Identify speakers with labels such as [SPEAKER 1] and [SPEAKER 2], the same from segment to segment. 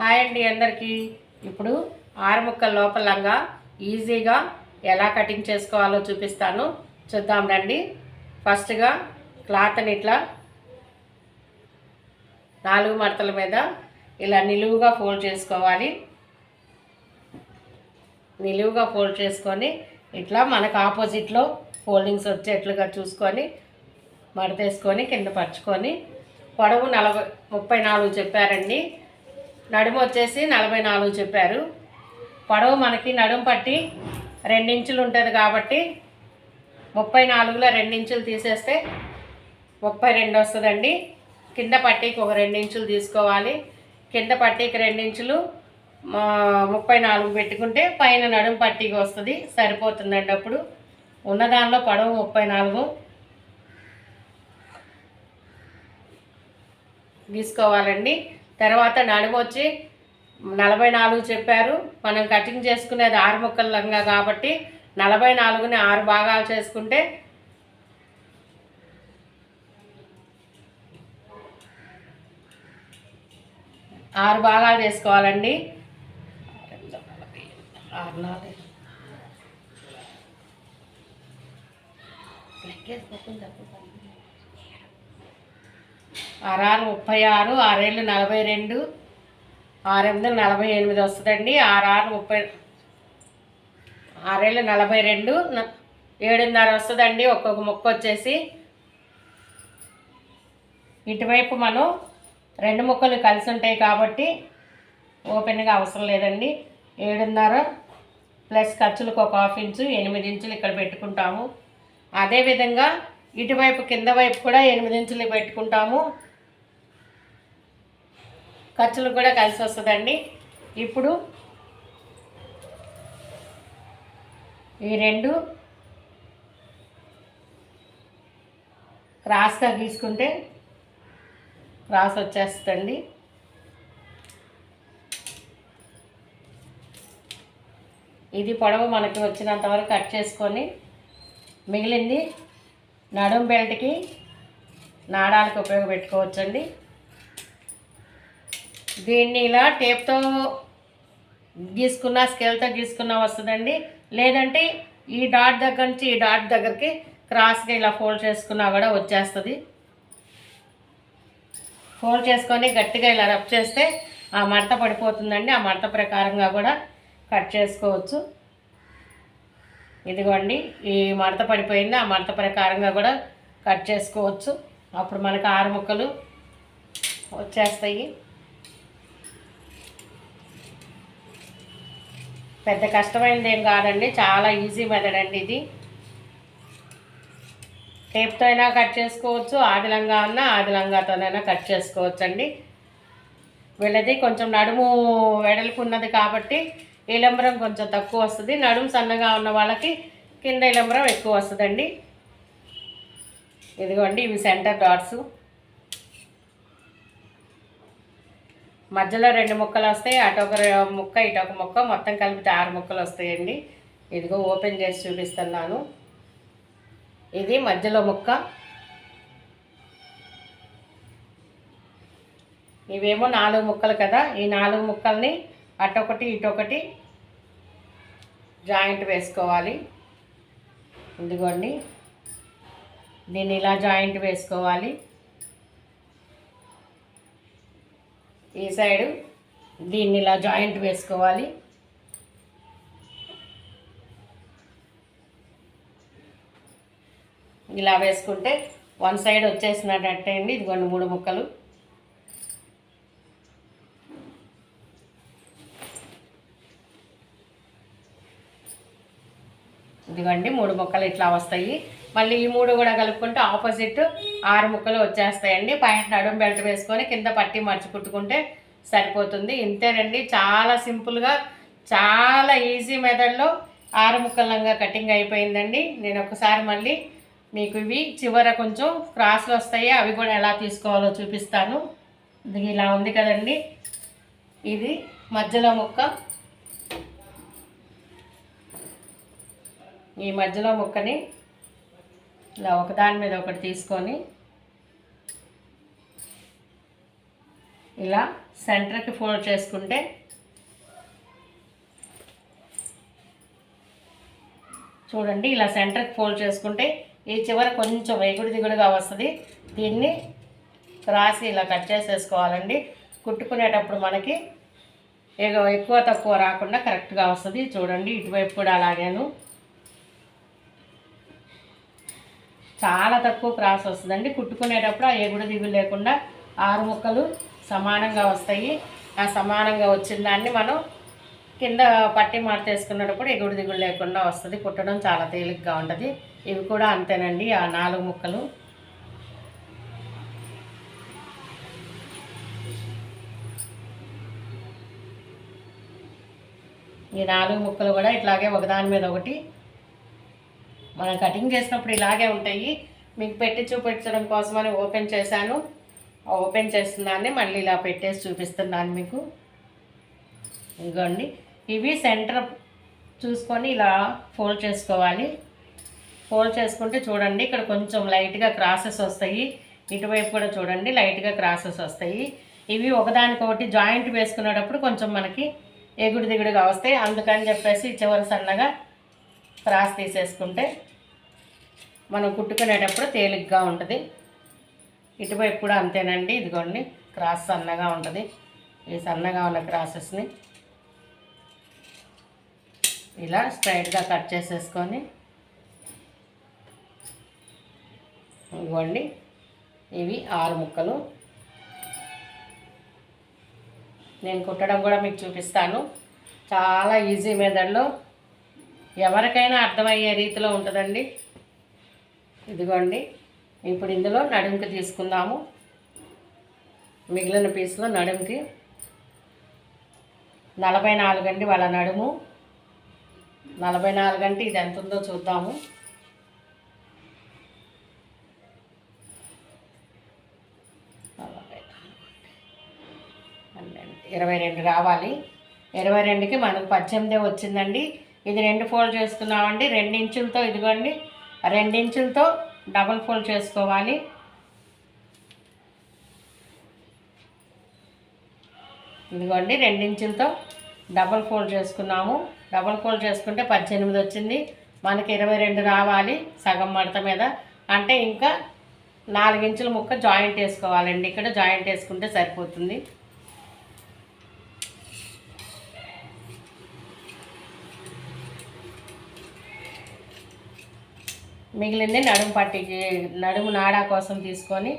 [SPEAKER 1] Hi అండి అందరికీ. ఇప్పుడు ఆరు ముక్కల లోపలంగా ఈజీగా ఎలా కటింగ్ చేసుకోవాలో చూపిస్తాను. చూద్దాం రండి. ఫస్ట్గా క్లాత్ని ఇట్లా నాలుగు మడతల మీద ఇలా నిలువుగా ఫోల్డ్ చేసుకోవాలి. నిలువుగా ఫోల్డ్ చేసుకొని ఇట్లా మనకు ఆపోజిట్లో ఫోల్డింగ్స్ వచ్చేట్లుగా చూసుకొని మడతేసుకొని కింద పరుచుకొని పొడవు నలభై ముప్పై నాలుగు చెప్పారండి. నడుము వచ్చేసి నలభై నాలుగు చెప్పారు. పొడవు మనకి నడుము పట్టి రెండించులు ఉంటుంది కాబట్టి ముప్పై నాలుగులో రెండించులు తీసేస్తే ముప్పై రెండు వస్తుందండి. కింద పట్టీకి ఒక రెండించులు తీసుకోవాలి. కింద పట్టీకి రెండించులు మా ముప్పై నాలుగు పెట్టుకుంటే పైన నడుము పట్టీకి వస్తుంది సరిపోతుందండి అప్పుడు. ఉన్నదానిలో పొడవు ముప్పై నాలుగు తీసుకోవాలండి. తర్వాత నడుము వచ్చి నలభై నాలుగు చెప్పారు. మనం కటింగ్ చేసుకునేది ఆరు ముక్కల లంగా కాబట్టి నలభై నాలుగుని ఆరు భాగాలు చేసుకుంటే ఆరు భాగాలు చేసుకోవాలండి. ఆరు నాలుగు. ఆరారు ముప్పై ఆరు ఆరేళ్ళు నలభై రెండు ఆరెనిమిది నలభై ఎనిమిది వస్తుందండి. ఆరారు ముప్పై ఆరేళ్ళు నలభై రెండు ఏడున్నర వస్తుందండి. ఒక్కొక్క ముక్క వచ్చేసి ఇటువైపు మనం రెండు ముక్కలు కలిసి ఉంటాయి కాబట్టి ఓపెన్గా అవసరం లేదండి. ఏడున్నర ప్లస్ ఖర్చులకు ఒక హాఫ్ ఇంచు ఎనిమిది ఇంచులు ఇక్కడ పెట్టుకుంటాము. అదేవిధంగా ఇటువైపు కింద వైపు కూడా ఎనిమిది ఇంచులు పెట్టుకుంటాము. ఖర్చులు కూడా కలిసి వస్తుందండి. ఇప్పుడు ఈ రెండు క్రాస్గా గీసుకుంటే క్రాస్ వచ్చేస్తుందండి. ఇది పొడవు మనకి వచ్చినంత వరకు కట్ చేసుకొని మిగిలింది నడుం బెల్ట్కి నాడాలకు ఉపయోగపెట్టుకోవచ్చండి దీన్ని ఇలా టేప్తో గీసుకున్న స్కేల్తో గీసుకున్న వస్తుందండి. లేదంటే ఈ డాట్ దగ్గర నుంచి ఈ డాట్ దగ్గరికి క్రాస్గా ఇలా ఫోల్డ్ చేసుకున్నా కూడా వచ్చేస్తుంది. ఫోల్డ్ చేసుకొని గట్టిగా ఇలా రబ్ చేస్తే ఆ మడత పడిపోతుందండి. ఆ మడత ప్రకారంగా కూడా కట్ చేసుకోవచ్చు. ఇదిగోండి ఈ మడత పడిపోయింది. ఆ మడత ప్రకారంగా కూడా కట్ చేసుకోవచ్చు. అప్పుడు మనకు ఆరు ముక్కలు వచ్చేస్తాయి. పెద్ద కష్టమైనది ఏం కాదండి చాలా ఈజీ మెథడ్ అండి ఇది. టేప్తో అయినా కట్ చేసుకోవచ్చు ఆదిలంగా అన్నా ఆదిలంగాతోనైనా కట్ చేసుకోవచ్చు అండి వీళ్ళది కొంచెం నడుము వెడల్పు ఉన్నది కాబట్టి ఇలంబరం కొంచెం తక్కువ వస్తుంది. నడుము సన్నగా ఉన్న వాళ్ళకి కింద ఇలంబరం ఎక్కువ వస్తుందండి. ఇదిగోండి ఇవి సెంటర్ డాట్స్. మధ్యలో రెండు ముక్కలు వస్తాయి అటు ఒక ముక్క ఇటు ఒక ముక్క మొత్తం కలిపితే ఆరు ముక్కలు వస్తాయండి. ఇదిగో ఓపెన్ చేసి చూపిస్తున్నాను. ఇది మధ్యలో ముక్క. ఇవేమో నాలుగు ముక్కలు కదా ఈ నాలుగు ముక్కల్ని అటొకటి ఇటొకటి జాయింట్ వేసుకోవాలి. ఇదిగోండి. దీన్ని ఇలా జాయింట్ వేసుకోవాలి. ఈ సైడు దీన్ని ఇలా జాయింట్ వేసుకోవాలి. ఇలా వేసుకుంటే వన్ సైడ్ వచ్చేసినట్టే అండి ఇదిగోండి మూడు ముక్కలు. ఇదిగోండి మూడు ముక్కలు ఇట్లా వస్తాయి. మళ్ళీ ఈ మూడు కూడా కలుపుకుంటే ఆపోజిట్ ఆరు ముక్కలు వచ్చేస్తాయండి. పైన నడుము బెల్ట్ వేసుకొని కింద పట్టి మర్చి కుట్టుకుంటే సరిపోతుంది. ఇంతేనండి చాలా సింపుల్గా చాలా ఈజీ మెథడ్లో ఆరు ముక్కలంగా కటింగ్ అయిపోయిందండి. నేను ఒకసారి మళ్ళీ మీకు ఇవి చివర కొంచెం క్రాస్లు వస్తాయి. అవి కూడా ఎలా తీసుకోవాలో చూపిస్తాను. ఇలా ఉంది కదండి. ఇది మధ్యలో ముక్క. ఈ మధ్యలో ముక్కని ఇలా ఒకదాని మీద ఒకటి తీసుకొని ఇలా సెంటర్కి ఫోల్డ్ చేసుకుంటే చూడండి ఇలా సెంటర్కి ఫోల్డ్ చేసుకుంటే ఈ చివర కొంచెం ఎగుడు దిగుడుగా వస్తుంది. దీన్ని రాసి ఇలా కట్ చేసేసుకోవాలండి. కుట్టుకునేటప్పుడు మనకి ఎగ- ఎక్కువ తక్కువ రాకుండా కరెక్ట్గా వస్తుంది. చూడండి ఇటువైపు కూడా అలాగేను. చాలా తక్కువ క్రాస్ వస్తుందండి. కుట్టుకునేటప్పుడు ఆ ఎగుడు దిగులు లేకుండా ఆరు ముక్కలు సమానంగా వస్తాయి. ఆ సమానంగా వచ్చిన దాన్ని మనం కింద పట్టి మార్చేసుకున్నప్పుడు ఎగుడు దిగుడు లేకుండా వస్తుంది. కుట్టడం చాలా తేలిగ్గా ఉంటుంది. ఇవి కూడా అంతేనండి. ఆ నాలుగు ముక్కలు. ఈ నాలుగు ముక్కలు కూడా ఇట్లాగే ఒకదాని మీద ఒకటి మనం కటింగ్ చేసినప్పుడు ఇలాగే ఉంటాయి. మీకు పెట్టి చూపించడం కోసమని ఓపెన్ చేశాను. ఓపెన్ చేస్తున్నాను మళ్ళీ ఇలా పెట్టేసి చూపిస్తున్నాను మీకు. ఇదిగోండి. ఇవి సెంటర్ చూసుకొని ఇలా ఫోల్డ్ చేసుకోవాలి. ఫోల్డ్ చేసుకుంటే చూడండి ఇక్కడ కొంచెం లైట్గా క్రాసెస్ వస్తాయి. ఇటువైపు కూడా చూడండి లైట్గా క్రాసెస్ వస్తాయి. ఇవి ఒకదానికొకటి జాయింట్ వేసుకునేటప్పుడు కొంచెం మనకి ఎగుడు దిగుడుగా వస్తాయి. అందుకని చెప్పేసి చివరి సన్నగా క్రాస్ తీసేసుకుంటే మనం కుట్టుకునేటప్పుడు తేలిగ్గా ఉంటుంది. ఇటువైపు కూడా అంతేనండి ఇదిగోండి క్రాస్ సన్నగా ఉంటుంది. ఈ సన్నగా ఉన్న క్రాసెస్ని ఇలా స్ట్రైట్గా కట్ చేసేసుకొని ఇవ్వండి. ఇవి ఆరు ముక్కలు. నేను కుట్టడం కూడా మీకు చూపిస్తాను. చాలా ఈజీ మెథడ్లో. ఎవరికైనా అర్థమయ్యే రీతిలో ఉంటుందండి. ఇదిగోండి ఇప్పుడు ఇందులో నడుముకి తీసుకుందాము. మిగిలిన పీస్లో నడుముకి నలభై నాలుగండి వాళ్ళ నడుము. నలభై నాలుగంటే ఇది ఎంత ఉందో చూద్దాము. ఇరవై రెండు రావాలి. ఇరవై రెండుకి మనకు పద్దెనిమిదే వచ్చిందండి. ఇది రెండు ఫోల్డ్ చేసుకున్నామండి. రెండు ఇంచులతో ఇదిగోండి రెండించులతో డబుల్ డబల్ ఫోల్డ్ చేసుకోవాలి. ఇదిగోండి రెండించులతో డబుల్ డబల్ ఫోల్డ్ చేసుకున్నాము. డబల్ ఫోల్డ్ చేసుకుంటే పద్దెనిమిది వచ్చింది. మనకి ఇరవై రెండు రావాలి సగం మడత మీద. అంటే ఇంకా నాలుగించుల ముక్క జాయింట్ వేసుకోవాలండి. ఇక్కడ జాయింట్ వేసుకుంటే సరిపోతుంది. మిగిలింది నడుము పట్టికి నడుము నాడా కోసం తీసుకొని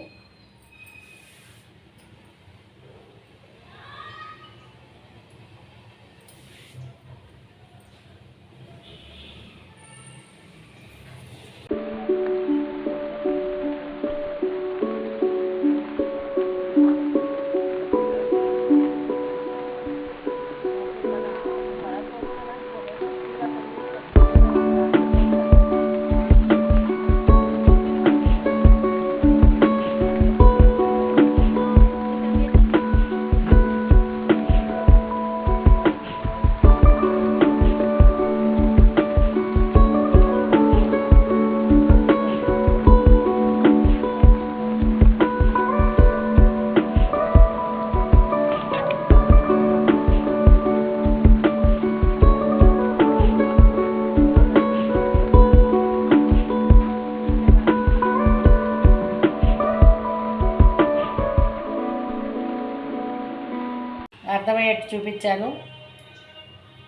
[SPEAKER 1] అర్థమయ్యేట్టు చూపించాను.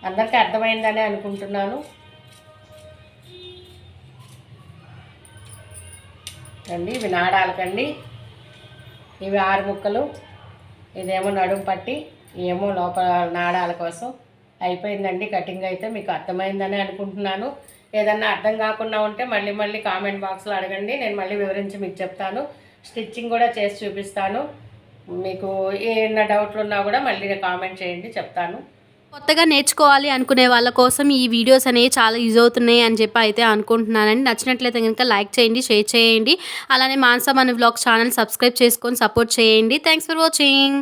[SPEAKER 1] అందరికీ అర్థమైందని అనుకుంటున్నాను. అండి ఇవి నాడాలకండి. ఇవి ఆరు ముక్కలు. ఇదేమో నడుము పట్టి ఏమో లోపల నాడాల కోసం. అయిపోయిందండి కటింగ్ అయితే మీకు అర్థమైందని అనుకుంటున్నాను. ఏదన్నా అర్థం కాకుండా ఉంటే మళ్ళీ మళ్ళీ కామెంట్ బాక్స్లో అడగండి. నేను మళ్ళీ వివరించి మీకు చెప్తాను. స్టిచ్చింగ్ కూడా చేసి చూపిస్తాను. మీకు ఏమైనా డౌట్లు ఉన్నా కూడా మళ్ళీ కామెంట్ చేయండి చెప్తాను.
[SPEAKER 2] కొత్తగా నేర్చుకోవాలి అనుకునే వాళ్ళ కోసం ఈ వీడియోస్ అనేవి చాలా యూజ్ అవుతున్నాయి అని చెప్పి అయితే అనుకుంటున్నానండి. నచ్చినట్లయితే కనుక లైక్ చేయండి షేర్ చేయండి. అలానే మాన్సా మన వ్లాగ్ ఛానల్ సబ్స్క్రైబ్ చేసుకొని సపోర్ట్ చేయండి. Thanks for watching